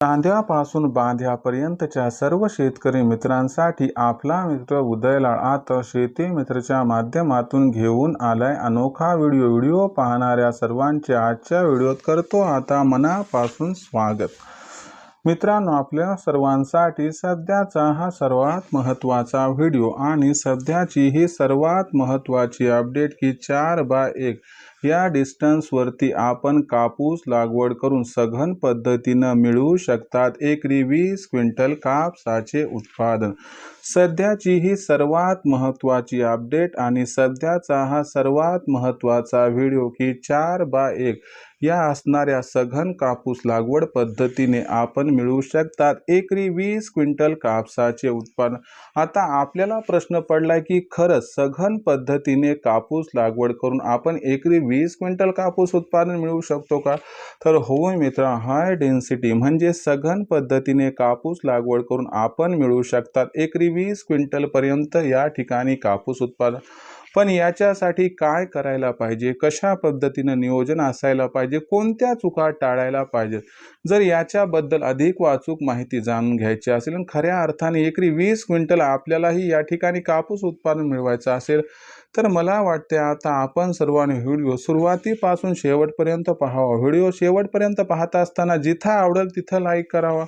कांद्यापासून बांध्यापर्यंतच्या सर्व शेतकरी मित्रांसाठी आपला मित्र उदयलाळ आता शेती मित्रच्या माध्यमातून घेऊन आलाय. अनोखा व्हिडिओ व्हिडिओ पाहणाऱ्या सर्वांचे आजच्या व्हिडिओत करतो आता मनापासून स्वागत. मित्रांनो आपल्या सर्वांसाठी सध्याचा हा सर्वात महत्त्वाचा व्हिडिओ आणि सध्याची ही सर्वात महत्त्वाची अपडेट की चार बाय एक. या डिस्टन्सवरती आपण कापूस लागवड करून सघन पद्धतीनं मिळवू शकतात. एकरी वीस क्विंटल कापसाचे उत्पादन. सध्याची ही सर्वात महत्त्वाची अपडेट आणि सध्याचा हा सर्वात महत्त्वाचा व्हिडिओ की चार बाय एक या असणाऱ्या सघन कापूस लागवड पद्धतीने आपण मिळवू शकतात. एकरी वीस क्विंटल कापसाचे उत्पादन. आता आपल्याला प्रश्न पडलाय की खरंच सघन पद्धतीने कापूस लागवड करून आपण एकरी वीस क्विंटल कापूस उत्पादन मिळू शकतो का? तर होय मित्र हाय डेन्सिटी म्हणजे सघन पद्धतीने कापूस लागवड करून आपण मिळवू शकतात एकरी वीस क्विंटलपर्यंत या ठिकाणी कापूस उत्पादन पण याच्यासाठी काय करायला पाहिजे? कशा पद्धतीनं नियोजन असायला पाहिजे? कोणत्या चुका टाळायला पाहिजेत जर याच्याबद्दल अधिक वाचूक माहिती जाणून घ्यायची असेल आणि खऱ्या अर्थाने एकरी वीस क्विंटल आपल्यालाही या ठिकाणी कापूस उत्पादन मिळवायचं असेल तर मला वाटते आता आपण सर्वांनी व्हिडिओ सुरुवातीपासून शेवटपर्यंत पाहावा. व्हिडिओ शेवटपर्यंत पाहत असताना जिथं आवडेल तिथं लाईक करावा.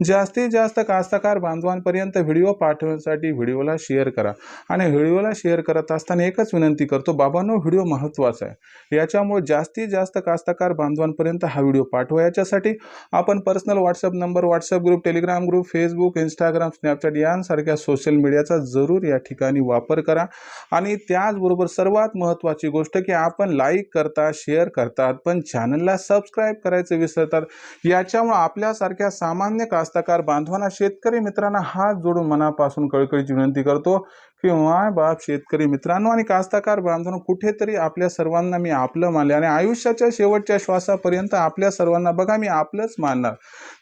जास्तीत जास्त कास्तकार बांधवांपर्यंत व्हिडिओ पाठवण्यासाठी व्हिडिओला शेअर करा. आणि व्हिडिओला शेअर करत असताना एकच विनंती करतो बाबांनो व्हिडिओ महत्त्वाचा आहे. याच्यामुळे जास्तीत जास्त कास्तकार बांधवांपर्यंत हा व्हिडिओ पाठवा. याच्यासाठी आपण personal WhatsApp number WhatsApp group Telegram group Facebook Instagram Snapchat यांसारख्या सोशल मीडियाचा जरूर या ठिकाणी वापर करा. आणि त्याचबरोबर सर्वात महत्त्वाची गोष्ट की आपण लाईक करता शेअर करतात पण चॅनलला सबस्क्राईब करायचं विसरतात. याच्यामुळे आपल्यासारख्या सामान्य का कास्तकार बांधवांना शेतकरी मित्रांना हात जोडून मनापासून कळकळीची विनंती करतो की माय बाप शेतकरी मित्रांनो आणि कास्तकार बांधवांनो कुठेतरी आपल्या सर्वांना मी आपलं मानले आणि आयुष्याच्या शेवटच्या श्वासापर्यंत आपल्या सर्वांना बघा मी आपलंच मानणार.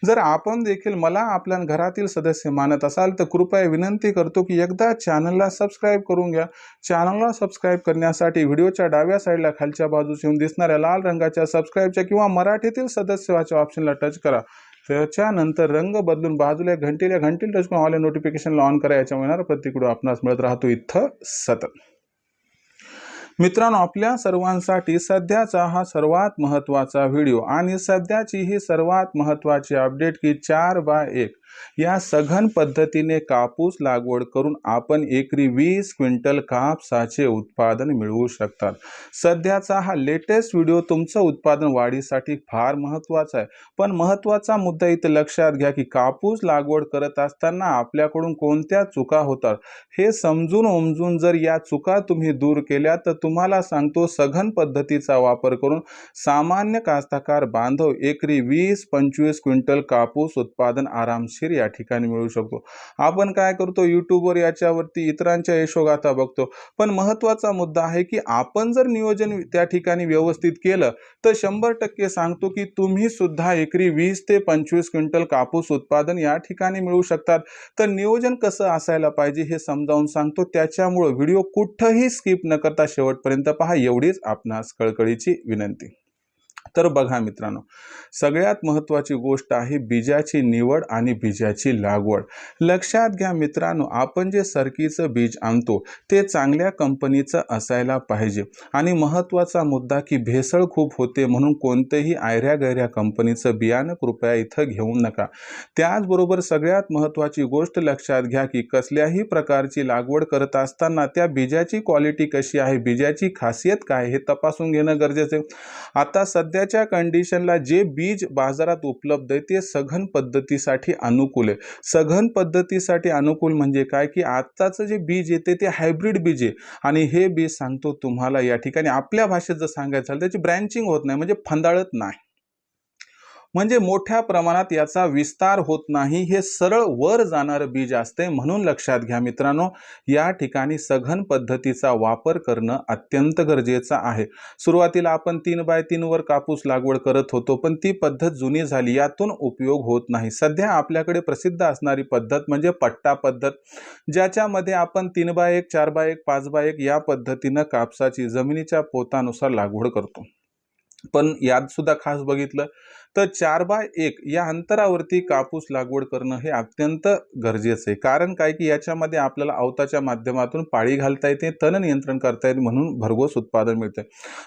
जर आपण देखील मला आपल्या घरातील सदस्य मानत असाल तर कृपया विनंती करतो की एकदा चॅनलला सबस्क्राईब करून घ्या. चॅनलला सबस्क्राईब करण्यासाठी व्हिडिओच्या डाव्या साईडला खालच्या बाजूस येऊन दिसणाऱ्या लाल रंगाच्या सबस्क्राईबच्या किंवा मराठीतील सदस्याच्या ऑप्शनला टच करा. त्याच्यानंतर रंग बदलून बाजूला घंटीला घंटीला टच करून ऑल नोटिफिकेशनला ऑन करा याच्यामुळे येणारा प्रतिकडे आपणास मिळत राहतो इथं सतत. मित्रांनो आपल्या सर्वांसाठी सध्याचा हा सर्वात महत्त्वाचा व्हिडिओ आणि सध्याची ही सर्वात महत्त्वाची अपडेट की चार बाय एक. या सघन पद्धतीने कापूस लागवड करून आपण एकरी वीस क्विंटल कापसाचे उत्पादन मिळवू शकतात. सध्याचा हा लेटेस्ट व्हिडिओ तुमचं उत्पादन वाढीसाठी फार महत्त्वाचा आहे. पण महत्त्वाचा मुद्दा इथं लक्षात घ्या की कापूस लागवड करत असताना आपल्याकडून कोणत्या चुका होतात? हे समजून उमजून जर या चुका तुम्ही दूर केल्या तर तुम्हाला सांगतो सघन पद्धतीचा वापर करून सामान्य कास्तकार बांधव एकरी वीस पंचवीस क्विंटल कापूस उत्पादन आरामशीर या ठिकाणी मिळू शकतो. आपण काय करतो यूट्यूबवर याच्यावरती इतरांच्या यशोगाथा बघतो. पण महत्त्वाचा मुद्दा आहे की आपण जर नियोजन त्या ठिकाणी व्यवस्थित केलं तर शंभर टक्के सांगतो की तुम्ही सुद्धा एकरी वीस ते पंचवीस क्विंटल कापूस उत्पादन या ठिकाणी मिळू शकतात. तर नियोजन कसं असायला पाहिजे हे समजावून सांगतो. त्याच्यामुळं व्हिडिओ कुठंही स्किप न करता शेवटपर्यंत पहा. एवढीच आपणास कळकळीची विनंती. तर बघा मित्रांनो सगळ्यात महत्त्वाची गोष्ट आहे बीजाची निवड आणि बीजाची लागवड. लक्षात घ्या मित्रांनो आपण जे सरकीचं बीज आणतो ते चांगल्या कंपनीचं असायला पाहिजे. आणि महत्त्वाचा मुद्दा की भेसळ खूप होते म्हणून कोणतेही आयऱ्या गैऱ्या कंपनीचं बियाणं कृपया इथं घेऊ नका. त्याचबरोबर सगळ्यात महत्त्वाची गोष्ट लक्षात घ्या की कसल्याही प्रकारची लागवड करत असताना त्या बीजाची क्वालिटी कशी आहे बीजाची खासियत काय हे तपासून घेणं गरजेचं आहे. आता सध्या सध्याच्या कंडिशनला जे बीज बाजारात उपलब्ध आहे ते सघन पद्धतीसाठी अनुकूल आहे. सघन पद्धतीसाठी अनुकूल म्हणजे काय? की आत्ताचं जे बीज येते ते हायब्रिड बीज आहे. आणि हे बीज सांगतो तुम्हाला या ठिकाणी. आपल्या भाषेत जर सांगायचं झालं त्याची ब्रँचिंग होत नाही म्हणजे फंदाळत नाही. म्हणजे मोठ्या प्रमाणात याचा विस्तार होत नाही हे सरळ वर जाणारं बीज असते. म्हणून लक्षात घ्या मित्रांनो या ठिकाणी सघन पद्धतीचा वापर करणं अत्यंत गरजेचं आहे. सुरुवातीला आपण तीन बाय तीनवर कापूस लागवड करत होतो पण ती पद्धत जुनी झाली. यातून उपयोग होत नाही. सध्या आपल्याकडे प्रसिद्ध असणारी पद्धत म्हणजे पट्टा पद्धत ज्याच्यामध्ये आपण तीन बाय एक चार बाय एक पाच बाय एक या पद्धतीनं कापसाची जमिनीच्या पोतानुसार लागवड करतो. पण यात सुद्धा खास बघितलं तर चार बाय एक या अंतरावरती कापूस लागवड करणं हे अत्यंत गरजेचं आहे. कारण काय की याच्यामध्ये आपल्याला अवताच्या माध्यमातून पाळी घालता येते तण नियंत्रण करता येईल म्हणून भरघोस उत्पादन मिळते.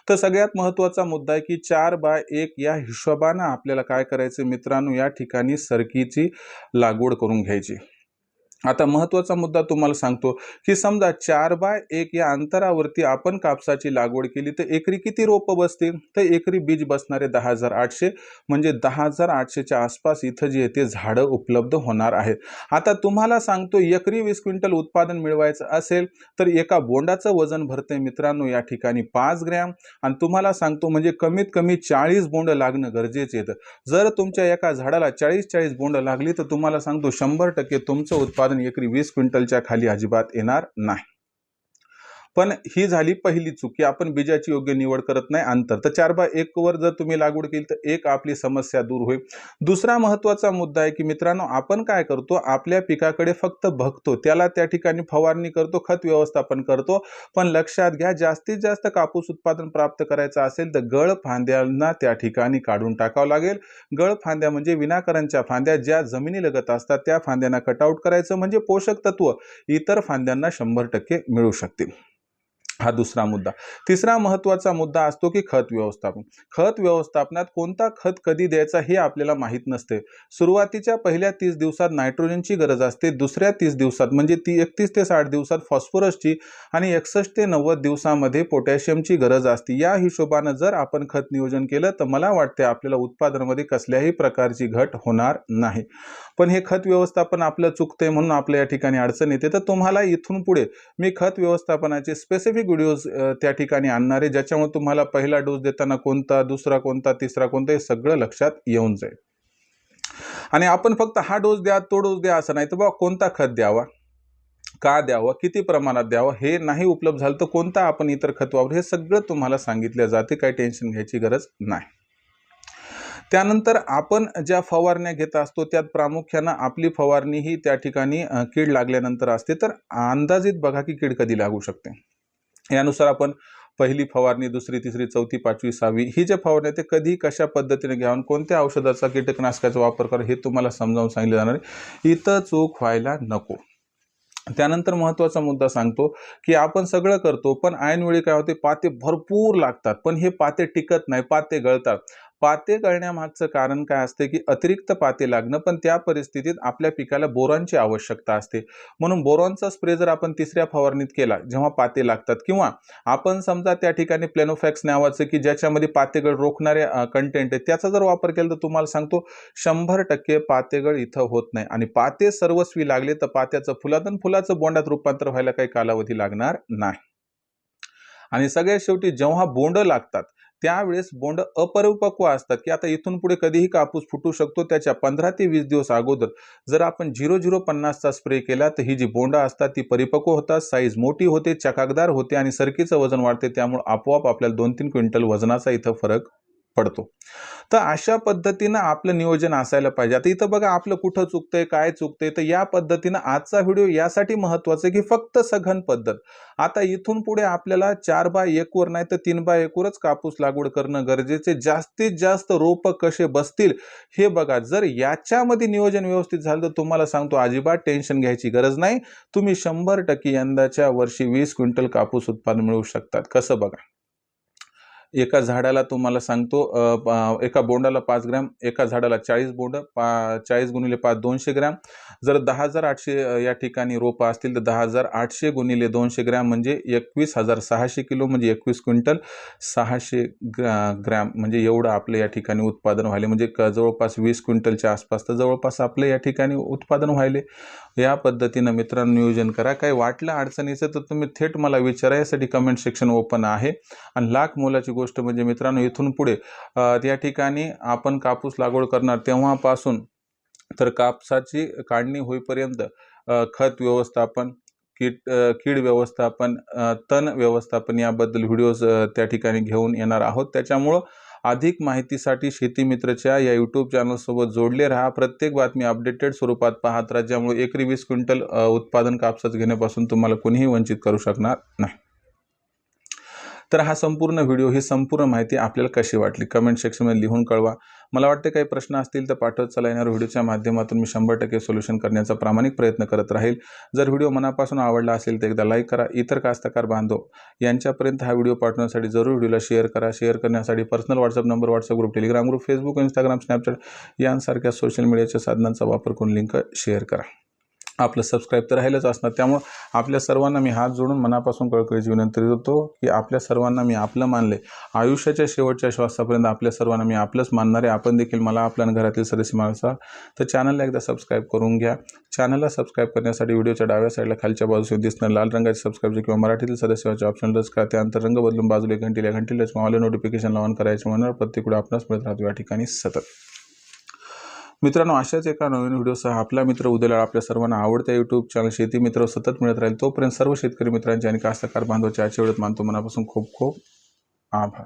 तर सगळ्यात महत्त्वाचा मुद्दा आहे की चार बाय एक या हिशोबानं आपल्याला काय करायचं मित्रांनो? या ठिकाणी सरकीची लागवड करून घ्यायची. आता महत्त्वाचा मुद्दा तुम्हाला सांगतो की समजा चार बाय एक या अंतरावरती आपण कापसाची लागवड केली तर एकरी किती रोपं बसतील? तर एकरी बीज बसणारे दहा हजार आठशे म्हणजे दहा हजार आठशेच्या आसपास इथं जे ते झाडं उपलब्ध होणार आहेत. आता तुम्हाला सांगतो एकरी वीस क्विंटल उत्पादन मिळवायचं असेल तर एका बोंडाचं वजन भरते मित्रांनो या ठिकाणी पाच ग्रॅम. आणि तुम्हाला सांगतो म्हणजे कमीत कमी चाळीस बोंड लागणं गरजेचं येतं जर तुमच्या एका झाडाला चाळीस चाळीस बोंड लागली तर तुम्हाला सांगतो शंभर टक्के तुमचं उत्पादन एकरी वीस क्विंटलच्या खाली अजिबात येणार नाही. पण ही झाली पहिली चूक की आपण बीजाची योग्य निवड करत नाही अंतर. तर चार बाय एक वर जर तुम्ही लागवड केली तर एक आपली समस्या दूर होईल. दुसरा महत्त्वाचा मुद्दा आहे की मित्रांनो आपण काय करतो आपल्या पिकाकडे फक्त बघतो त्याला त्या ठिकाणी फवारणी करतो खत व्यवस्थापन करतो पण लक्षात घ्या जास्तीत जास्त कापूस उत्पादन प्राप्त करायचं असेल तर गळ फांद्यांना त्या ठिकाणी काढून टाकावं लागेल. गळ फांद्या म्हणजे विनाकारांच्या फांद्या ज्या जमिनीलगत असतात त्या फांद्यांना कटआउट करायचं म्हणजे पोषक तत्व इतर फांद्यांना शंभर टक्के मिळू शकतील. हा दुसरा मुद्दा. तिसरा महत्त्वाचा मुद्दा असतो की खत व्यवस्थापन. खत व्यवस्थापनात कोणता खत कधी द्यायचा हे आपल्याला माहीत नसते. सुरुवातीच्या पहिल्या तीस दिवसात नायट्रोजनची गरज असते. दुसऱ्या तीस दिवसात म्हणजे ती एकतीस ते साठ दिवसात फॉस्फरसची आणि एकसष्ट ते नव्वद दिवसामध्ये पोटॅशियमची गरज असते. या हिशोबानं जर आपण खत नियोजन केलं तर मला वाटते आपल्याला उत्पादनामध्ये कसल्याही प्रकारची घट होणार नाही. पण हे खत व्यवस्थापन आपलं चुकतंय म्हणून आपल्या या ठिकाणी अडचण येते. तर तुम्हाला इथून पुढे मी खत व्यवस्थापनाचे स्पेसिफिक व्हिडिओज त्या ठिकाणी आणणार आहे ज्याच्यामुळे तुम्हाला पहिला डोस देताना कोणता दुसरा कोणता तिसरा कोणता हे सगळं लक्षात येऊन जाईल. आणि आपण फक्त हा डोस द्या तो डोस द्या असं नाही तर बाबा कोणता खत द्यावा? का द्यावं? किती प्रमाणात द्यावं? हे नाही उपलब्ध झालं तर कोणता आपण इतर खत वापर? हे सगळं तुम्हाला सांगितलं जाते काही टेन्शन घ्यायची गरज नाही. त्यानंतर आपण ज्या फवारण्या घेत असतो त्यात प्रामुख्यानं आपली फवारणी ही त्या ठिकाणी कीड लागल्यानंतर असते. तर अंदाजित बघा की कीड कधी लागू शकते. यानुसार आपण पहिली फवारणी दुसरी तिसरी चौथी पाचवी सहावी ही जे फवारणी ते कधी कशा पद्धतीने घ्यावं कोणत्या औषधाचा कीटकनाशकाचा वापर करा हे तुम्हाला समजावून सांगितलं जाणार आहे. इथं चूक व्हायला नको. त्यानंतर महत्त्वाचा मुद्दा सांगतो की आपण सगळं करतो पण ऐनवेळी काय होते पाते भरपूर लागतात पण हे पाते टिकत नाही पाते गळतात. पाते गळण्यामागचं कारण काय असते की अतिरिक्त पाते लागणं पण त्या परिस्थितीत आपल्या पिकाला बोरॉनची आवश्यकता असते. म्हणून बोरॉनचा स्प्रे जर आपण तिसऱ्या फवारणीत केला जेव्हा पाते लागतात किंवा आपण समजा त्या ठिकाणी प्लेनोफॅक्स नावाचं की ज्याच्यामध्ये पातेगळ रोखणारे कंटेंट आहे त्याचा जर वापर केला तर तुम्हाला सांगतो शंभर टक्के पातेगळ इथं होत नाही. आणि पाते सर्वस्वी लागले तर पात्याचं फुलातून फुलाचं बोंडात रूपांतर व्हायला काही कालावधी लागणार नाही. आणि सगळ्यात शेवटी जेव्हा बोंड लागतात त्यावेळेस बोंड अपरिपक्व असतात की आता इथून पुढे कधीही कापूस फुटू शकतो त्याच्या पंधरा ते वीस दिवस अगोदर. जर आपण झिरो झिरो पन्नासचा स्प्रे केला तर ही जी बोंड असतात ती परिपक्व होतात साईज मोठी होते चकाकदार होते आणि सरकीचं वजन वाढते त्यामुळे आपोआप आपल्याला दोन तीन क्विंटल वजनाचा इथं फरक पडतो. तर अशा पद्धतीनं आपलं नियोजन असायला पाहिजे. आता इथं बघा आपलं कुठं चुकतंय काय चुकतंय तर या पद्धतीनं आजचा व्हिडिओ यासाठी महत्त्वाचा आहे की फक्त सघन पद्धत. आता इथून पुढे आपल्याला चार बाय एकवर नाही तर तीन बाय एकवरच कापूस लागवड करणं गरजेचे जास्तीत जास्त रोप कसे बसतील हे बघा. जर याच्यामध्ये नियोजन व्यवस्थित झालं तर तुम्हाला सांगतो अजिबात टेन्शन घ्यायची गरज नाही. तुम्ही शंभर टक्के यंदाच्या वर्षी वीस क्विंटल कापूस उत्पादन मिळवू शकतात. कसं बघा. एका झाडाला तुम्हाला सांगतो एका बोंडाला पाच ग्रॅम एका झाडाला चाळीस बोंड पा चाळीस गुणिले पाच दोनशे ग्रॅम. जर दहा हजार आठशे या ठिकाणी रोपं असतील तर दहा हजार आठशे गुणिले दोनशे ग्रॅम म्हणजे एकवीस हजार सहाशे किलो म्हणजे एकवीस क्विंटल सहाशे ग्रॅम म्हणजे एवढं आपलं या ठिकाणी उत्पादन व्हायले. म्हणजे जवळपास वीस क्विंटलच्या आसपास तर जवळपास आपलं या ठिकाणी उत्पादन व्हायले. या पद्धतीनं मित्रांनो नियोजन करा. काही वाटलं अडचणीचं तर तुम्ही थेट मला विचारा. यासाठी कमेंट सेक्शन ओपन आहे. आणि लाख मोलाची गोष्ट म्हणजे मित्रांनो इथून पुढे त्या ठिकाणी आपण कापूस लागवड करणार तेव्हापासून तर कापसाची काढणी होईपर्यंत खत व्यवस्थापन कीट कीड व्यवस्थापन तण व्यवस्थापन याबद्दल व्हिडिओज त्या ठिकाणी घेऊन येणार आहोत. त्याच्यामुळं अधिक माहितीसाठी शेती मित्रच्या या यूट्यूब चॅनलसोबत जोडले राहा. प्रत्येक बातमी अपडेटेड स्वरूपात पाहत राहा ज्यामुळे एकरी वीस क्विंटल उत्पादन कापसाचं घेण्यापासून तुम्हाला कोणीही वंचित करू शकणार नाही. तर हा संपूर्ण व्हिडिओ ही संपूर्ण माहिती आपल्याला कशी वाटली? कमेंट सेक्शनमध्ये लिहून कळवा. मला वाटते काही प्रश्न असतील तर पाठवत चला. येणार व्हिडिओच्या माध्यमातून मी शंभर टक्के सोल्युशन करण्याचा प्रामाणिक प्रयत्न करत राहील. जर व्हिडिओ मनापासून आवडला असेल तर एकदा लाईक करा. इतर कास्तकार बांधव यांच्यापर्यंत हा व्हिडिओ पाठवण्यासाठी जरूर व्हिडिओला शेअर करा. शेअर करण्यासाठी personal WhatsApp number WhatsApp group Telegram group Facebook Instagram Snapchat यांसारख्या सोशल मीडियाच्या साधनांचा वापर करून लिंक शेअर करा. आपलं सबस्क्राईब तर राहिलंच असणार. त्यामुळं आपल्या सर्वांना मी हात जोडून मनापासून कळकळीची विनंती करतो की आपल्या सर्वांना मी आपलं मानले आयुष्याच्या शेवटच्या श्वासापर्यंत आपल्या सर्वांना मी आपलंच मानणार आहे. आपण देखील मला आपल्या आणि घरातील सदस्य माणसा तर चॅनलला एकदा सबस्क्राईब करून घ्या. चॅनलला सबस्क्राईब करण्यासाठी व्हिडिओच्या डाव्या साईडला खालच्या बाजूस दिसणार लाल रंगाचे सबस्क्राईबचे किंवा मराठीतील सदस्याचे ऑप्शन लस करा. त्यानंतर रंग बदलून बाजूला घंटीला घंटीला ऑल नोटिफिकेशन ऑन करायचे म्हणून प्रत्येक आपणास मिळत राहतो. या ठिकाणी सतत. मित्रांनो अशाच एका नवीन व्हिडिओसह आपला मित्र उद्याला आपल्या सर्वांना आवडत्या यूट्यूब चॅनल शेती मित्र सतत मिळत राहील. तोपर्यंत सर्व शेतकरी मित्रांचे आणि कास्तकार बांधवाचे आजच्या वेळेत मानतो मनापासून खूप खूप आभार.